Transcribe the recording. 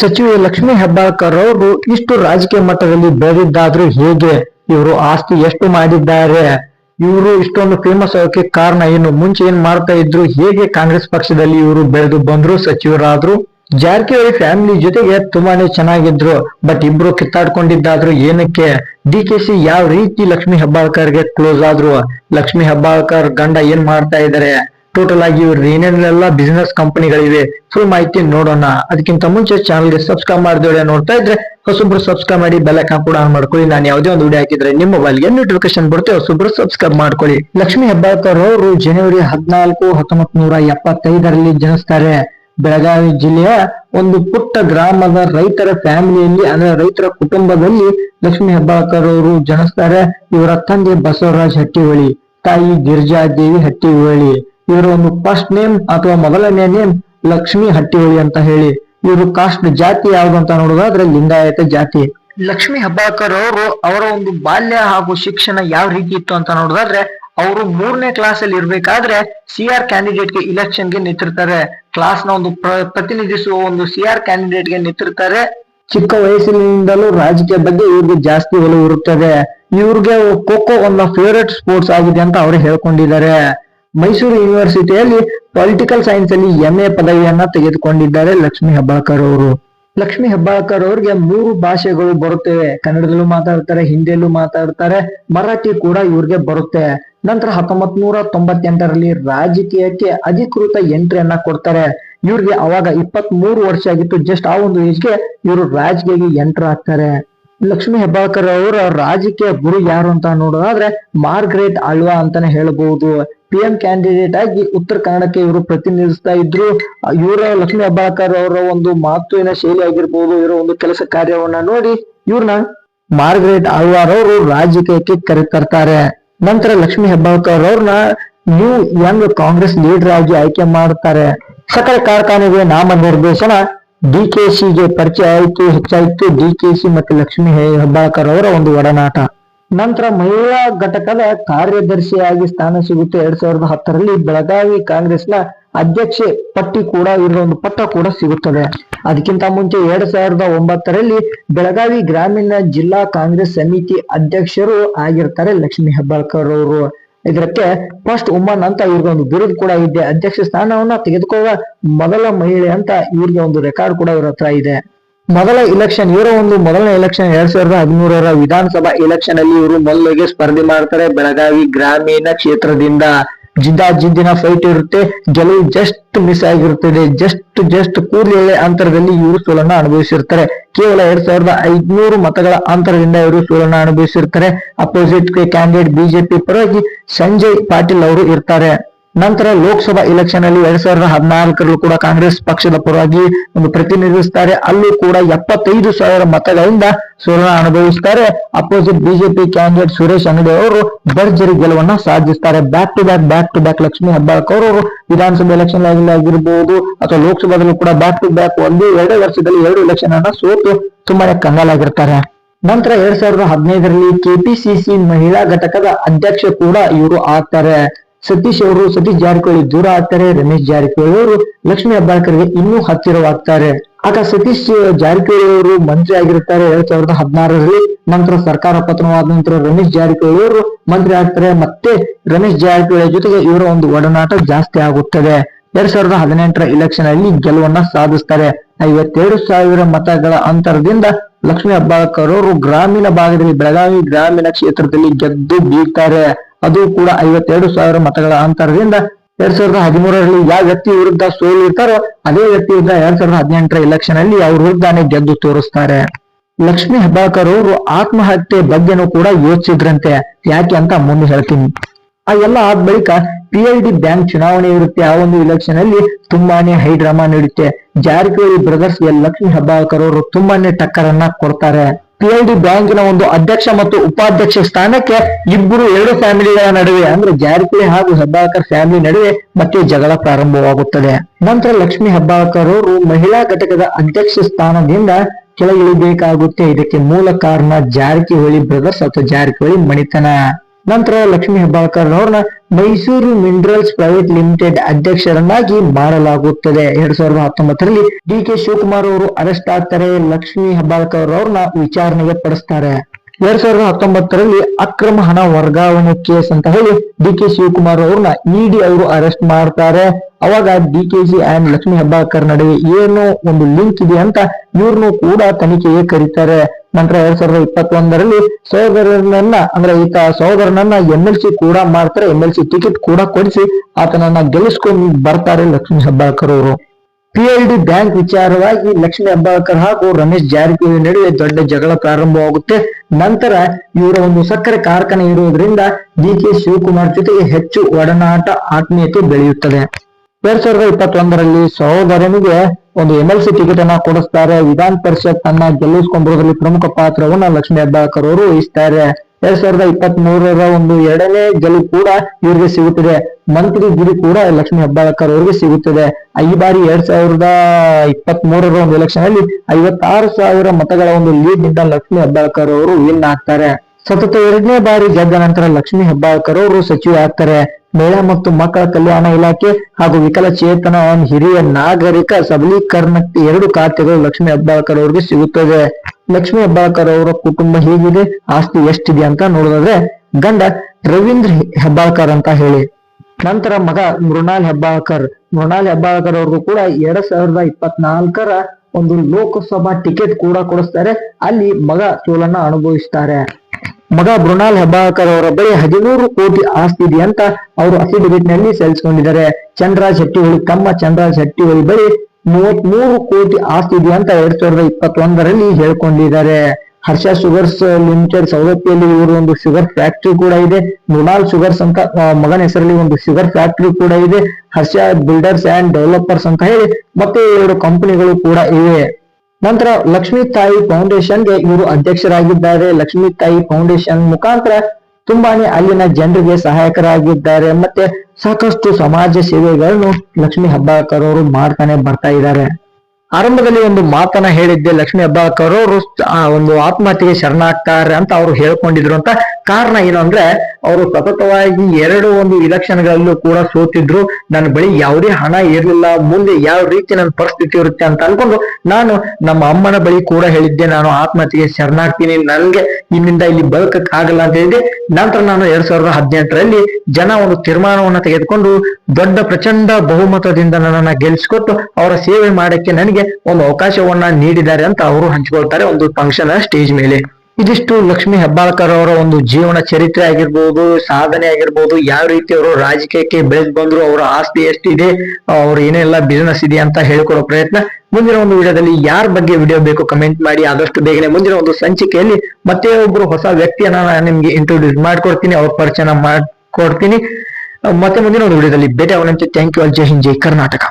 ಸಚಿವ ಲಕ್ಷ್ಮಿ ಹೆಬ್ಬಾಳ್ಕರ್ ಅವರು ಇಷ್ಟು ರಾಜಕೀಯ ಮಟ್ಟದಲ್ಲಿ ಬೆಳೆದಿದ್ದಾದ್ರೂ ಹೇಗೆ? ಇವರು ಆಸ್ತಿ ಎಷ್ಟು ಮಾಡಿದ್ದಾರೆ? ಇವರು ಇಷ್ಟೊಂದು ಫೇಮಸ್ ಆಗೋಕೆ ಕಾರಣ ಏನು? ಮುಂಚೆ ಏನ್ ಮಾಡ್ತಾ ಇದ್ರು? ಹೇಗೆ ಕಾಂಗ್ರೆಸ್ ಪಕ್ಷದಲ್ಲಿ ಇವರು ಬೆಳೆದು ಬಂದ್ರು ಸಚಿವರಾದ್ರು? ಜಾರಕಿಹೊಳಿ ಫ್ಯಾಮಿಲಿ ಜೊತೆಗೆ ತುಂಬಾನೇ ಚೆನ್ನಾಗಿದ್ರು. ಬಟ್ ಇಬ್ರು ಕಿತ್ತಾಡ್ಕೊಂಡಿದ್ದಾದ್ರು ಏನಕ್ಕೆ? ಡಿ ಕೆ ಸಿ ಯಾವ ರೀತಿ ಲಕ್ಷ್ಮೀ ಹೆಬ್ಬಾಳ್ಕರ್ಗೆ ಕ್ಲೋಸ್ ಆದ್ರು? ಲಕ್ಷ್ಮಿ ಹೆಬ್ಬಾಳ್ಕರ್ ಗಂಡ ಏನ್ ಮಾಡ್ತಾ ಇದಾರೆ? ಟೋಟಲ್ ಆಗಿ ಇವ್ರದ್ದು ಏನೇನೆಲ್ಲ ಬಿಸಿನೆಸ್ ಕಂಪನಿಗಳಿವೆ ಫುಲ್ ಮಾಹಿತಿ ನೋಡೋಣ. ಅದಕ್ಕಿಂತ ಮುಂಚೆ ಚಾನಲ್ಗೆ ಸಬ್ಸ್ಕ್ರೈಬ್ ಮಾಡಿದ್ರೆ ನೋಡ್ತಾ ಇದ್ರೆ ಹೊಸೊಬ್ರು ಸಬ್ಸ್ಕ್ರೈಬ್ ಮಾಡಿ ಬೆಲ್ ಐಕಾನ್ ಕೂಡ ಆನ್ ಮಾಡ್ಕೊಳ್ಳಿ. ನಾನು ಯಾವುದೇ ಒಂದು ವಿಡಿಯೋ ಹಾಕಿದ್ರೆ ನಿಮ್ಮ ಮೊಬೈಲ್ಗೆ ನೋಟಿಫಿಕೇಶನ್ ಬರುತ್ತೆ. ಹೊಸೊಬ್ರು ಸಬ್ಸ್ಕ್ರೈಬ್ ಮಾಡ್ಕೊಳ್ಳಿ. ಲಕ್ಷ್ಮಿ ಹೆಬ್ಬಾಳ್ಕರ್ ಅವರು ಜನವರಿ ಹದಿನಾಲ್ಕು ಹತ್ತೊಂಬತ್ ನೂರ ಎಪ್ಪತ್ತೈದರಲ್ಲಿ ಜನಿಸ್ತಾರೆ. ಬೆಳಗಾವಿ ಜಿಲ್ಲೆಯ ಒಂದು ಪುಟ್ಟ ಗ್ರಾಮದ ರೈತರ ಫ್ಯಾಮಿಲಿಯಲ್ಲಿ ಅಂದ್ರೆ ರೈತರ ಕುಟುಂಬದಲ್ಲಿ ಲಕ್ಷ್ಮಿ ಹೆಬ್ಬಾಳ್ಕರ್ ಅವರು ಜನಿಸ್ತಾರೆ. ಇವರ ತಂದೆ ಬಸವರಾಜ್ ಹಟ್ಟಿಹೊಳಿ, ತಾಯಿ ಗಿರಿಜಾದೇವಿ ಹಟ್ಟಿಹೊಳಿ. ಇವರ ಒಂದು ಫಸ್ಟ್ ನೇಮ್ ಅಥವಾ ಮೊದಲನೇ ನೇಮ್ ಲಕ್ಷ್ಮಿ ಹಟ್ಟಿಹೊಳಿ ಅಂತ ಹೇಳಿ. ಇವರು ಕಾಸ್ಟ್ ಜಾತಿ ಯಾವ್ದು ಅಂತ ನೋಡೋದಾದ್ರೆ ಲಿಂಗಾಯತ ಜಾತಿ. ಲಕ್ಷ್ಮಿ ಹಬ್ಬಾಕರ್ ಅವರು ಅವರ ಒಂದು ಬಾಲ್ಯ ಹಾಗೂ ಶಿಕ್ಷಣ ಯಾವ ರೀತಿ ಇತ್ತು ಅಂತ ನೋಡೋದಾದ್ರೆ ಅವರು ಮೂರನೇ ಕ್ಲಾಸ್ ಅಲ್ಲಿ ಇರ್ಬೇಕಾದ್ರೆ ಸಿ ಆರ್ ಕ್ಯಾಂಡಿಡೇಟ್ಗೆ ಇಲೆಕ್ಷನ್ಗೆ ನಿಂತಿರ್ತಾರೆ. ಕ್ಲಾಸ್ನ ಒಂದು ಪ್ರ- ಪ್ರತಿನಿಧಿಸುವ ಒಂದು ಸಿ ಆರ್ ಕ್ಯಾಂಡಿಡೇಟ್ಗೆ ನಿಂತಿರ್ತಾರೆ. ಚಿಕ್ಕ ವಯಸ್ಸಿನಿಂದಲೂ ರಾಜಕೀಯ ಬಗ್ಗೆ ಇವ್ರಿಗೆ ಜಾಸ್ತಿ ಒಲವು ಇರುತ್ತದೆ. ಇವ್ರಿಗೆ ಖೋಖೋ ಒಂದು ಫೇವರೇಟ್ ಸ್ಪೋರ್ಟ್ಸ್ ಆಗಿದೆ ಅಂತ ಅವರು ಹೇಳ್ಕೊಂಡಿದ್ದಾರೆ. ಮೈಸೂರು ಯೂನಿವರ್ಸಿಟಿಯಲ್ಲಿ ಪೊಲಿಟಿಕಲ್ ಸೈನ್ಸ್ ಅಲ್ಲಿ ಎಂ ಎ ಪದವಿಯನ್ನ ತೆಗೆದುಕೊಂಡಿದ್ದಾರೆ ಲಕ್ಷ್ಮೀ ಹೆಬ್ಬಾಳ್ಕರ್ ಅವರು. ಲಕ್ಷ್ಮಿ ಹೆಬ್ಬಾಳ್ಕರ್ ಅವ್ರಿಗೆ ಮೂರು ಭಾಷೆಗಳು ಬರುತ್ತವೆ. ಕನ್ನಡದಲ್ಲೂ ಮಾತಾಡ್ತಾರೆ, ಹಿಂದಿಯಲ್ಲೂ ಮಾತಾಡ್ತಾರೆ, ಮರಾಠಿ ಕೂಡ ಇವ್ರಿಗೆ ಬರುತ್ತೆ. ನಂತರ ಹತ್ತೊಂಬತ್ ನೂರ ತೊಂಬತ್ತೆಂಟರಲ್ಲಿ ರಾಜಕೀಯಕ್ಕೆ ಅಧಿಕೃತ ಎಂಟ್ರಿಯನ್ನ ಕೊಡ್ತಾರೆ. ಇವ್ರಿಗೆ ಅವಾಗ ಇಪ್ಪತ್ತ್ ಮೂರು ವರ್ಷ ಆಗಿತ್ತು. ಜಸ್ಟ್ ಆ ಒಂದು ಏಜ್ಗೆ ಇವರು ರಾಜಕೀಯಕ್ಕೆ ಎಂಟರ್ ಆಗ್ತಾರೆ. ಲಕ್ಷ್ಮಿ ಹೆಬ್ಬಾಳ್ಕರ್ ಅವರ ರಾಜಕೀಯ ಗುರು ಯಾರು ಅಂತ ನೋಡೋದಾದ್ರೆ ಮಾರ್ಗ್ರೇಟ್ ಅಳ್ವಾ ಅಂತಾನೆ ಹೇಳ್ಬಹುದು ಪಿ ಎಂ ಕ್ಯಾಂಡಿಡೇಟ್ ಆಗಿ ಉತ್ತರ ಕನ್ನಡಕ್ಕೆ ಇವರು ಪ್ರತಿನಿಧಿಸ್ತಾ ಇದ್ರು. ಇವರ ಲಕ್ಷ್ಮೀ ಹೆಬ್ಬಾಳ್ಕರ್ ಅವರ ಒಂದು ಮಾತುವಿನ ಶೈಲಿ ಆಗಿರ್ಬೋದು, ಇವರ ಒಂದು ಕೆಲಸ ಕಾರ್ಯವನ್ನ ನೋಡಿ ಇವ್ರನ್ನ ಮಾರ್ಗರೇಟ್ ಆಳ್ವಾರ್ ಅವರು ರಾಜಕೀಯಕ್ಕೆ ಕರೆತರ್ತಾರೆ ನಂತರ ಲಕ್ಷ್ಮೀ ಹೆಬ್ಬಾಳ್ಕರ್ ಅವ್ರನ್ನ ನ್ಯೂ ಯಂಗ್ ಕಾಂಗ್ರೆಸ್ ಲೀಡರ್ ಆಗಿ ಆಯ್ಕೆ ಮಾಡ್ತಾರೆ. ಸಕ್ಕರೆ ಕಾರ್ಖಾನೆಗೆ ನಾಮನಿರ್ದೇಶನ ಡಿ ಕೆ ಗೆ ಪರಿಚಯ ಆಯ್ತು, ಹೆಚ್ಚಾಯ್ತು. ಡಿ ಕೆ ಸಿ ಮತ್ತೆ ಲಕ್ಷ್ಮೀ ಹೆಬ್ಬಾಳ್ಕರ್ ಅವರ ಒಂದು ಒಡನಾಟ. ನಂತರ ಮಹಿಳಾ ಘಟಕದ ಕಾರ್ಯದರ್ಶಿಯಾಗಿ ಸ್ಥಾನ ಸಿಗುತ್ತೆ ಎರಡ್ ಸಾವಿರದ ಹತ್ತರಲ್ಲಿ. ಬೆಳಗಾವಿ ಕಾಂಗ್ರೆಸ್ನ ಅಧ್ಯಕ್ಷೆ ಪಟ್ಟಿ ಕೂಡ ಇರುವ ಒಂದು ಪಟ್ಟ ಕೂಡ ಸಿಗುತ್ತದೆ. ಅದಕ್ಕಿಂತ ಮುಂಚೆ ಎರಡ್ ಸಾವಿರದ ಒಂಬತ್ತರಲ್ಲಿ ಬೆಳಗಾವಿ ಗ್ರಾಮೀಣ ಜಿಲ್ಲಾ ಕಾಂಗ್ರೆಸ್ ಸಮಿತಿ ಅಧ್ಯಕ್ಷರು ಆಗಿರ್ತಾರೆ ಲಕ್ಷ್ಮೀ ಹೆಬ್ಬಾಳ್ಕರ್ ಅವರು. ಇದಕ್ಕೆ ಫಸ್ಟ್ ಉಮನ್ ಅಂತ ಇವ್ರಿಗೆ ಒಂದು ಬಿರುದು ಕೂಡ ಇದೆ. ಅಧ್ಯಕ್ಷ ಸ್ಥಾನವನ್ನ ತೆಗೆದುಕೊಳ್ಳುವ ಮೊದಲ ಮಹಿಳೆ ಅಂತ ಇವ್ರಿಗೆ ಒಂದು ರೆಕಾರ್ಡ್ ಕೂಡ ಇವ್ರ ಹತ್ರ ಇದೆ. ಮೊದಲ ಇಲೆಕ್ಷನ್ ಇವರ ಒಂದು ಮೊದಲನೇ ಎಲೆಕ್ಷನ್ ಎರಡ್ ಸಾವಿರದ ಹದಿಮೂರರ ವಿಧಾನಸಭಾ ಎಲೆಕ್ಷನ್ ಅಲ್ಲಿ ಇವರು ಮೊದಲಿಗೆ ಸ್ಪರ್ಧೆ ಮಾಡ್ತಾರೆ. ಬೆಳಗಾವಿ ಗ್ರಾಮೀಣ ಕ್ಷೇತ್ರದಿಂದ ಜಿದ್ದಾ ಜಿದ್ದಿನ ಫೈಟ್ ಇರುತ್ತೆ. ಗೆಲುವು ಜಸ್ಟ್ ಮಿಸ್ ಆಗಿರುತ್ತದೆ. ಜಸ್ಟ್ ಜಸ್ಟ್ ಕೂಡಲೇ ಅಂತರದಲ್ಲಿ ಇವರು ಸೋಲನ್ನ ಅನುಭವಿಸಿರ್ತಾರೆ. ಕೇವಲ ಎರಡ್ ಸಾವಿರದ ಐದ್ನೂರು ಮತಗಳ ಅಂತರದಿಂದ ಇವರು ಸೋಲನ್ನ ಅನುಭವಿಸಿರ್ತಾರೆ. ಅಪೋಸಿಟ್ ಕ್ಯಾಂಡಿಡೇಟ್ ಬಿಜೆಪಿ ಪರವಾಗಿ ಸಂಜಯ್ ಪಾಟೀಲ್ ಅವರು ಇರ್ತಾರೆ. ನಂತರ ಲೋಕಸಭಾ ಎಲೆಕ್ಷನ್ ಅಲ್ಲಿ ಎರಡ್ ಸಾವಿರದ ಹದಿನಾಲ್ಕರಲ್ಲೂ ಕೂಡ ಕಾಂಗ್ರೆಸ್ ಪಕ್ಷದ ಪರವಾಗಿ ಒಂದು ಪ್ರತಿನಿಧಿಸುತ್ತಾರೆ ಅಲ್ಲೂ ಕೂಡ ಎಪ್ಪತ್ತೈದು ಸಾವಿರ ಮತಗಳಿಂದ ಸೋಲನ ಅನುಭವಿಸುತ್ತಾರೆ opposite BJP candidate Suresh Angadi ಅವರು ಭರ್ಜರಿ ಗೆಲುವನ್ನ ಸಾಧಿಸ್ತಾರೆ. Back to back back to back Lakshmi Hebbalkar ಅವರು ವಿಧಾನಸಭೆ ಎಲೆಕ್ಷನ್ ಆಗಿರ್ಬೋದು, ಅಥವಾ ಲೋಕಸಭಾದಲ್ಲೂ ಕೂಡ ಬ್ಯಾಕ್ ಟು ಬ್ಯಾಕ್ ಒಂದು, ಎರಡು ವರ್ಷದಲ್ಲಿ ಎರಡು ಎಲೆಕ್ಷನ್ ಅನ್ನ ಸೋತು ತುಂಬಾನೇ ಕಂಗಾಲಾಗಿರ್ತಾರೆ. ನಂತರ ಎರಡ್ ಸಾವಿರದ ಹದಿನೈದರಲ್ಲಿ ಕೆಪಿಸಿಸಿ ಮಹಿಳಾ ಘಟಕದ ಅಧ್ಯಕ್ಷ ಕೂಡ ಇವರು ಆಗ್ತಾರೆ. ಸತೀಶ್ ಅವರು, ಸತೀಶ್ ಜಾರಕಿಹೊಳಿ ದೂರ ಆಗ್ತಾರೆ, ರಮೇಶ್ ಜಾರಕಿಹೊಳಿ ಅವರು, ಲಕ್ಷ್ಮಿ ಹೆಬ್ಬಾಳ್ಕರ್ಗೆ ಇನ್ನೂ ಹತ್ತಿರವಾಗ್ತಾರೆ. ಆಗ ಸತೀಶ್ ಜಾರಕಿಹೊಳಿ ಅವರು ಮಂತ್ರಿ ಆಗಿರ್ತಾರೆ ಎರಡ್ ಸಾವಿರದ ಹದಿನಾರರಲ್ಲಿ. ನಂತರ ಸರ್ಕಾರ ಪತನವಾದ ನಂತರ ರಮೇಶ್ ಜಾರಕಿಹೊಳಿ ಅವರು ಮಂತ್ರಿ ಆಗ್ತಾರೆ. ಮತ್ತೆ ರಮೇಶ್ ಜಾರಕಿಹೊಳಿ ಜೊತೆಗೆ ಇವರ ಒಂದು ಒಡನಾಟ ಜಾಸ್ತಿ ಆಗುತ್ತದೆ. ಎರಡ್ ಸಾವಿರದ ಹದಿನೆಂಟರ ಇಲೆಕ್ಷನ್ ಅಲ್ಲಿ ಗೆಲುವನ್ನ ಸಾಧಿಸ್ತಾರೆ. ಐವತ್ತೆರಡು ಸಾವಿರ ಮತಗಳ ಅಂತರದಿಂದ ಲಕ್ಷ್ಮೀ ಹಬ್ಬಾಳ್ಕರ್ ಅವರು ಗ್ರಾಮೀಣ ಭಾಗದಲ್ಲಿ ಬೆಳಗಾವಿ ಗ್ರಾಮೀಣ ಕ್ಷೇತ್ರದಲ್ಲಿ ಗೆದ್ದು ಬೀಳ್ತಾರೆ. ಅದು ಕೂಡ ಐವತ್ತೆರಡು ಸಾವಿರ ಮತಗಳ ಅಂತರದಿಂದ ಎರಡ್ ಸಾವಿರದ ಹದಿಮೂರರಲ್ಲಿ ಯಾವ ವ್ಯಕ್ತಿ ವಿರುದ್ಧ ಸೋಲಿರ್ತಾರೋ ಅದೇ ವ್ಯಕ್ತಿ ವಿರುದ್ಧ ಎರಡ್ ಸಾವಿರದ ಹದಿನೆಂಟರ ಎಲೆಕ್ಷನ್ ಅಲ್ಲಿ ಅವ್ರ ವಿರುದ್ಧನೇ ಗೆದ್ದು ತೋರಿಸ್ತಾರೆ. ಲಕ್ಷ್ಮಿ ಹೆಬ್ಬಾಳ್ಕರ್ ಅವರು ಆತ್ಮಹತ್ಯೆ ಬಗ್ಗೆನೂ ಕೂಡ ಯೋಚಿಸಿದ್ರಂತೆ ಯಾಕೆ ಅಂತ ಮುಂದೆ ಹೇಳ್ತೀನಿ. ಆ ಎಲ್ಲ ಆದ ಬಳಿಕ ಪಿ ಎಲ್ ಡಿ ಬ್ಯಾಂಕ್ ಚುನಾವಣೆ ಇರುತ್ತೆ ಆ ಒಂದು ಇಲೆಕ್ಷನ್ ಅಲ್ಲಿ ತುಂಬಾನೇ ಹೈ ಡ್ರಾಮಾ ನಡೆಯುತ್ತೆ ಜಾರಕಿಹೊಳಿ ಬ್ರದರ್ಸ್ಗೆ ಲಕ್ಷ್ಮೀ ಹೆಬ್ಬಾಳ್ಕರ್ ಅವರು ತುಂಬಾನೇ ಟಕ್ಕರನ್ನ ಕೊಡ್ತಾರೆ. ಪಿ ಎಲ್ ಡಿ ಬ್ಯಾಂಕಿನ ಒಂದು ಅಧ್ಯಕ್ಷ ಮತ್ತು ಉಪಾಧ್ಯಕ್ಷ ಸ್ಥಾನಕ್ಕೆ ಇಬ್ಬರು ಎರಡು ಫ್ಯಾಮಿಲಿಗಳ ನಡುವೆ, ಅಂದ್ರೆ ಜಾರಕಿಹೊಳಿ ಹಾಗೂ ಹೆಬ್ಬಾಳ್ಕರ್ ಫ್ಯಾಮಿಲಿ ನಡುವೆ ಮತ್ತೆ ಜಗಳ ಪ್ರಾರಂಭವಾಗುತ್ತದೆ. ನಂತರ ಲಕ್ಷ್ಮಿ ಹೆಬ್ಬಾಳ್ಕರ್ ಅವರು ಮಹಿಳಾ ಘಟಕದ ಅಧ್ಯಕ್ಷ ಸ್ಥಾನದಿಂದ ಕೆಳಗಿಳಿಬೇಕಾಗುತ್ತೆ. ಇದಕ್ಕೆ ಮೂಲ ಕಾರಣ ಜಾರಕಿಹೊಳಿ ಬ್ರದರ್ಸ್ ಅಥವಾ ಜಾರಕಿಹೊಳಿ ಮಣಿತನ. ನಂತರ ಲಕ್ಷ್ಮೀ ಹೆಬ್ಬಾಳ್ಕರ್ ಅವ್ರನ್ನ ಮೈಸೂರು ಮಿನರಲ್ಸ್ ಪ್ರೈವೇಟ್ ಲಿಮಿಟೆಡ್ ಅಧ್ಯಕ್ಷರನ್ನಾಗಿ ಮಾಡಲಾಗುತ್ತದೆ. ಎರಡ್ ಸಾವಿರದ ಹತ್ತೊಂಬತ್ತರಲ್ಲಿ ಡಿ ಕೆ ಶಿವಕುಮಾರ್ ಅವರು ಅರೆಸ್ಟ್ ಆಗ್ತಾರೆ. ಲಕ್ಷ್ಮೀ ಹೆಬ್ಬಾಳ್ಕರ್ ಅವ್ರನ್ನ ವಿಚಾರಣೆಗೆ ಪಡಿಸ್ತಾರೆ. ಎರಡ್ ಸಾವಿರದ ಹತ್ತೊಂಬತ್ತರಲ್ಲಿ ಅಕ್ರಮ ಹಣ ವರ್ಗಾವಣೆ ಕೇಸ್ ಅಂತ ಹೇಳಿ ಡಿ ಕೆ ಶಿವಕುಮಾರ್ ಅವ್ರನ್ನ ಇಡಿ ಅವರು ಅರೆಸ್ಟ್ ಮಾಡ್ತಾರೆ. ಅವಾಗ D K ji and Lakshmi Hebbalkar ನಡುವೆ ಏನೋ ಒಂದು ಲಿಂಕ್ ಇದೆ ಅಂತ ಇವ್ರನ್ನು ಕೂಡ ತನಿಖೆಗೆ ಕರೀತಾರೆ. ನಂತರ ಎರಡ್ ಸಾವಿರದ ಇಪ್ಪತ್ತೊಂದರಲ್ಲಿ ಸಹೋದರನನ್ನ ಅಂದ್ರೆ ಈತ ಸಹೋದರನನ್ನ ಎಂ ಎಲ್ ಸಿ ಕೂಡ ಮಾಡ್ತಾರೆ ಎಂ ಎಲ್ ಸಿ ಟಿಕೆಟ್ ಕೂಡ ಕೊಡಿಸಿ ಆತನನ್ನ ಗೆಲ್ಲಿಸ್ಕೊಂಡು ಬರ್ತಾರೆ ಲಕ್ಷ್ಮೀ ಹೆಬ್ಬಾಳ್ಕರ್ ಅವರು. ಪಿಎಲ್ಡಿ ಬ್ಯಾಂಕ್ ವಿಚಾರವಾಗಿ ಲಕ್ಷ್ಮೀ ಹೆಬ್ಬಾಳ್ಕರ್ ಹಾಗೂ ರಮೇಶ್ ಜಾರಕಿಹೊಳಿ ನಡುವೆ ದೊಡ್ಡ ಜಗಳ ಪ್ರಾರಂಭವಾಗುತ್ತೆ. ನಂತರ ಇವರ ಒಂದು ಸಕ್ಕರೆ ಕಾರ್ಖಾನೆ ಇರುವುದರಿಂದ ಡಿ ಕೆ ಶಿವಕುಮಾರ್ ಜೊತೆಗೆ ಹೆಚ್ಚು ಒಡನಾಟ, ಆತ್ಮೀಯತೆ ಬೆಳೆಯುತ್ತದೆ. ಎರಡ್ ಸಾವಿರದ ಇಪ್ಪತ್ತೊಂದರಲ್ಲಿ ಸಹೋದರನಿಗೆ ಒಂದು ಎಂ ಎಲ್ ಸಿ ಟಿಕೆಟ್ ಅನ್ನ ಕೊಡಿಸ್ತಾರೆ. ವಿಧಾನ ಪರಿಷತ್ ಅನ್ನ ಗೆಲ್ಲಿಸಿಕೊಂಬುದರಲ್ಲಿ ಪ್ರಮುಖ ಪಾತ್ರವನ್ನ ಲಕ್ಷ್ಮೀ ಹೆಬ್ಬಾಳ್ಕರ್ ಅವರು ವಹಿಸ್ತಾರೆ. ಎರಡ್ ಸಾವಿರದ ಇಪ್ಪತ್ತ್ ಮೂರರ ಒಂದು ಎರಡನೇ ಗೆಲುವು ಕೂಡ ಇವರಿಗೆ ಸಿಗುತ್ತಿದೆ. ಮಂತ್ರಿ ಗುರಿ ಕೂಡ ಲಕ್ಷ್ಮೀ ಹೆಬ್ಬಾಳ್ಕರ್ ಅವರಿಗೆ ಸಿಗುತ್ತಿದೆ. ಈ ಬಾರಿ ಎರಡ್ ಸಾವಿರದ ಇಪ್ಪತ್ತ್ ಮೂರರ ಒಂದು ಎಲೆಕ್ಷನ್ ಅಲ್ಲಿ ಐವತ್ತಾರು ಸಾವಿರ ಮತಗಳ ಒಂದು ಲೀಡ್ನಿಂದ ಲಕ್ಷ್ಮೀ ಹೆಬ್ಬಾಳ್ಕರ್ ಅವರು ವಿನ್ ಆಗ್ತಾರೆ. ಸತತ ಎರಡನೇ ಬಾರಿ ಗೆದ್ದ ನಂತರ ಲಕ್ಷ್ಮೀ ಹೆಬ್ಬಾಳ್ಕರ್ ಅವರು ಸಚಿವ ಆಗ್ತಾರೆ ಮಹಿಳಾ ಮತ್ತು ಮಕ್ಕಳ ಕಲ್ಯಾಣ ಇಲಾಖೆ ಹಾಗೂ ವಿಕಲಚೇತನ ಹಿರಿಯ ನಾಗರಿಕ ಸಬಲೀಕರಣಕ್ಕೆ ಎರಡು ಖಾತೆಗಳು ಲಕ್ಷ್ಮೀ ಹೆಬ್ಬಾಳ್ಕರ್ ಅವರಿಗೆ ಸಿಗುತ್ತದೆ ಲಕ್ಷ್ಮೀ ಹೆಬ್ಬಾಳ್ಕರ್ ಅವರ ಕುಟುಂಬ ಹೇಗಿದೆ? ಆಸ್ತಿ ಎಷ್ಟಿದೆ ಅಂತ ನೋಡೋದಾದ್ರೆ, ಗಂಡ ರವೀಂದ್ರ ಹೆಬ್ಬಾಳ್ಕರ್ ಅಂತ ಹೇಳಿ. ನಂತರ ಮಗ ಮೃಣಾಲ್ ಹೆಬ್ಬಾಳ್ಕರ್. ಮೃಣಾಲ್ ಹೆಬ್ಬಾಳ್ಕರ್ ಅವ್ರಿಗೂ ಕೂಡ ಎರಡ್ ಸಾವಿರದ ಇಪ್ಪತ್ನಾಲ್ಕರ ಒಂದು ಲೋಕಸಭಾ ಟಿಕೆಟ್ ಕೂಡ ಕೊಡಿಸ್ತಾರೆ. ಅಲ್ಲಿ ಮಗ ಸೋಲನ್ನ ಅನುಭವಿಸ್ತಾರೆ. ಮಗ ಮೃಣಾಲ್ ಹೆಬ್ಬಾಳ್ಕರ್ ಅವರ ಬಳಿ ಹದಿಮೂರು ಕೋಟಿ ಆಸ್ತಿ ಇದೆ ಅಂತ ಅವರು ಅಫಿಡವಿಟ್ನಲ್ಲಿ ಸಲ್ಲಿಸಿಕೊಂಡಿದ್ದಾರೆ. ಚಂದ್ರರಾಜ್ ಶೆಟ್ಟಿಹೊಳಿ ತಮ್ಮ ಚಂದ್ರರಾಜ್ ಶೆಟ್ಟಿಹೊಳಿ ಬಳಿ ಮೂವತ್ಮೂರು ಕೋಟಿ ಆಸ್ತಿ ಇದೆ ಅಂತ ಎರಡ್ ಸಾವಿರದ ಇಪ್ಪತ್ತೊಂದರಲ್ಲಿ ಹೇಳ್ಕೊಂಡಿದ್ದಾರೆ. ಹರ್ಷ ಶುಗರ್ಸ್ ಲಿಮಿಟೆಡ್ ಸೌಲಭ್ಯದಲ್ಲಿ ಇವರು ಒಂದು ಶುಗರ್ ಫ್ಯಾಕ್ಟರಿ ಕೂಡ ಇದೆ. ಮೃಣಾಲ್ ಶುಗರ್ಸ್ ಅಂತ ಮಗನ ಹೆಸರಲ್ಲಿ ಒಂದು ಶುಗರ್ ಫ್ಯಾಕ್ಟರಿ ಕೂಡ ಇದೆ. ಹರ್ಷ ಬಿಲ್ಡರ್ಸ್ ಅಂಡ್ ಡೆವಲಪರ್ಸ್ ಅಂತ ಹೇಳಿ ಮತ್ತೆ ಎರಡು ಕಂಪನಿಗಳು ಕೂಡ ಇವೆ. ನಂತರ ಲಕ್ಷ್ಮೀ ತಾಯಿ ಫೌಂಡೇಶನ್ಗೆ ಇವರು ಅಧ್ಯಕ್ಷರಾಗಿದ್ದಾರೆ. ಲಕ್ಷ್ಮೀ ತಾಯಿ ಫೌಂಡೇಶನ್ ಮುಖಾಂತರ ತುಂಬಾನೇ ಅಲ್ಲಿನ ಜನರಿಗೆ ಸಹಾಯಕರಾಗಿದ್ದಾರೆ. ಮತ್ತೆ ಸಾಕಷ್ಟು ಸಮಾಜ ಸೇವೆಗಳನ್ನು ಲಕ್ಷ್ಮಿ ಹಬ್ಬಕರವರು ಮಾಡ್ತಾನೆ ಬರ್ತಾ ಇದ್ದಾರೆ. ಆರಂಭದಲ್ಲಿ ಒಂದು ಮಾತನ್ನ ಹೇಳಿದ್ದೆ, ಲಕ್ಷ್ಮಿ ಹಬ್ಬ ಕರೋರು ಒಂದು ಆತ್ಮಹತ್ಯೆಗೆ ಶರಣಾಗ್ತಾರೆ ಅಂತ ಅವರು ಹೇಳ್ಕೊಂಡಿದ್ರು ಅಂತ. ಕಾರಣ ಏನು ಅಂದ್ರೆ, ಅವರು ಸತತವಾಗಿ ಎರಡು ಒಂದು ಇಲೆಕ್ಷನ್ ಗಳಲ್ಲೂ ಕೂಡ ಸೋತಿದ್ರು. ನನ್ನ ಬಳಿ ಯಾವುದೇ ಹಣ ಇರಲಿಲ್ಲ, ಮುಂದೆ ಯಾವ ರೀತಿ ನನ್ನ ಪರಿಸ್ಥಿತಿ ಇರುತ್ತೆ ಅಂತ ಅನ್ಕೊಂಡು ನಾನು ನಮ್ಮ ಅಮ್ಮನ ಬಳಿ ಕೂಡ ಹೇಳಿದ್ದೆ, ನಾನು ಆತ್ಮಹತ್ಯೆಗೆ ಶರಣಾಗ್ತೀನಿ, ನನ್ಗೆ ಇಲ್ಲಿಂದ ಇಲ್ಲಿ ಬದುಕಕ್ ಆಗಲ್ಲ ಅಂತ ಹೇಳಿದೆ ನಂತರ ನಾನು ಎರಡ್ ಸಾವಿರದ ಹದಿನೆಂಟರಲ್ಲಿ ಜನ ಒಂದು ತೀರ್ಮಾನವನ್ನ ತೆಗೆದುಕೊಂಡು ದೊಡ್ಡ ಪ್ರಚಂಡ ಬಹುಮತದಿಂದ ನನ್ನನ್ನ ಗೆಲ್ಲಿಸಿಕೊಟ್ಟು ಅವರ ಸೇವೆ ಮಾಡಕ್ಕೆ ನನಗೆ ಒಂದು ಅವಕಾಶವನ್ನ ನೀಡಿದ್ದಾರೆ ಅಂತ ಅವರು ಹಂಚಿಕೊಳ್ತಾರೆ ಒಂದು ಫಂಕ್ಷನ್ ಸ್ಟೇಜ್ ಮೇಲೆ. ಇದಿಷ್ಟು ಲಕ್ಷ್ಮಿ ಹೆಬ್ಬಾಳ್ಕರ್ ಅವರ ಒಂದು ಜೀವನ ಚರಿತ್ರೆ ಆಗಿರ್ಬೋದು, ಸಾಧನೆ ಆಗಿರ್ಬೋದು, ಯಾವ ರೀತಿ ಅವರು ರಾಜಕೀಯಕ್ಕೆ ಬೆಳೆದು ಬಂದ್ರು, ಅವರ ಆಸ್ತಿ ಎಷ್ಟಿದೆ, ಅವ್ರ ಏನೆಲ್ಲ ಬಿಸಿನೆಸ್ ಇದೆ ಅಂತ ಹೇಳ್ಕೊಡೋ ಪ್ರಯತ್ನ. ಮುಂದಿನ ಒಂದು ವಿಡಿಯೋದಲ್ಲಿ ಯಾರ ಬಗ್ಗೆ ವಿಡಿಯೋ ಬೇಕು ಕಮೆಂಟ್ ಮಾಡಿ, ಆದಷ್ಟು ಬೇಗನೆ ಮುಂದಿನ ಒಂದು ಸಂಚಿಕೆಯಲ್ಲಿ ಮತ್ತೆ ಒಬ್ರು ಹೊಸ ವ್ಯಕ್ತಿಯನ್ನ ನಾನು ನಿಮ್ಗೆ ಇಂಟ್ರೊಡ್ಯೂಸ್ ಮಾಡ್ಕೊಡ್ತೀನಿ, ಅವ್ರ ಪರಿಚಯ ಮಾಡ್ಕೊಡ್ತೀನಿ. ಮತ್ತೆ ಮುಂದಿನ ಒಂದು ವಿಡಿಯೋದಲ್ಲಿ ಭೇಟಿ ಆಗೋಣಂತೆ ಥ್ಯಾಂಕ್ ಯು ಅಲ್ ಜೈ ಹಿಂದ್, ಜೈ ಕರ್ನಾಟಕ.